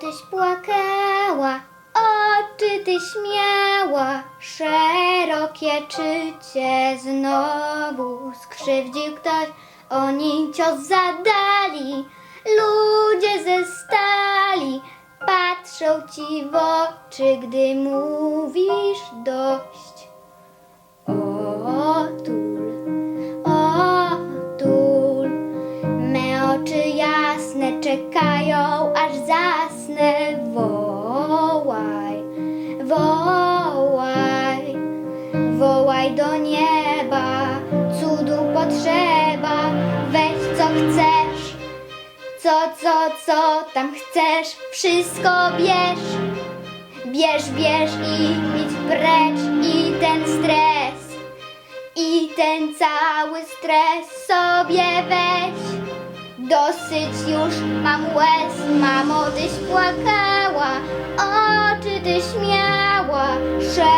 tyś płakała, oczy ty śmiała, szerokie czy cię znowu skrzywdził ktoś, oni cios zadali, ludzie ze stali, patrzą ci w oczy, gdy mówisz dość. O, tul, o, tul, me oczy jasne czekają, aż zasnę. Do nieba, cudu potrzeba, weź co chcesz. Co, co, co tam chcesz, wszystko bierz. Bierz, bierz i idź precz i ten stres. I ten cały stres sobie weź. Dosyć już mam łez, mamo tyś płakała, oczy ty śmiała, szerokie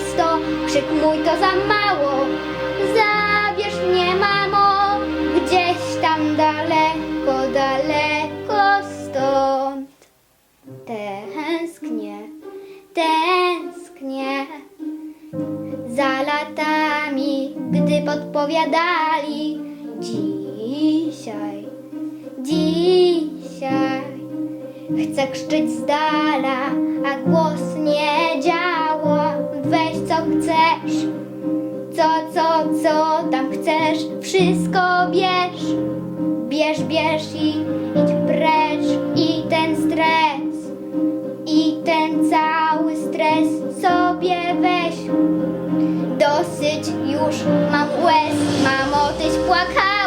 sto, krzyk mój to za mało, zabierz mnie mamo, gdzieś tam daleko, daleko stąd. Tęsknię, tęsknię za latami, gdy podpowiadali dzisiaj, dzisiaj chcę krzyczeć z dala, a głos nie co, tam chcesz, wszystko bierz, bierz, bierz i idź precz i ten stres. I ten cały stres sobie weź. Dosyć już mam łez, mamo tyś płakała,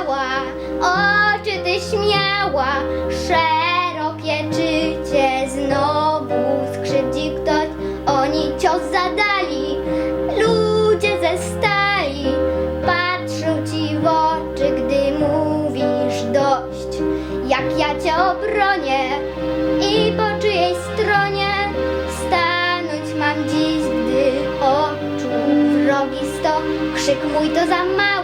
cię obronię i po czyjej stronie stanąć mam dziś, gdy oczu wrogi sto, krzyk mój to za mało.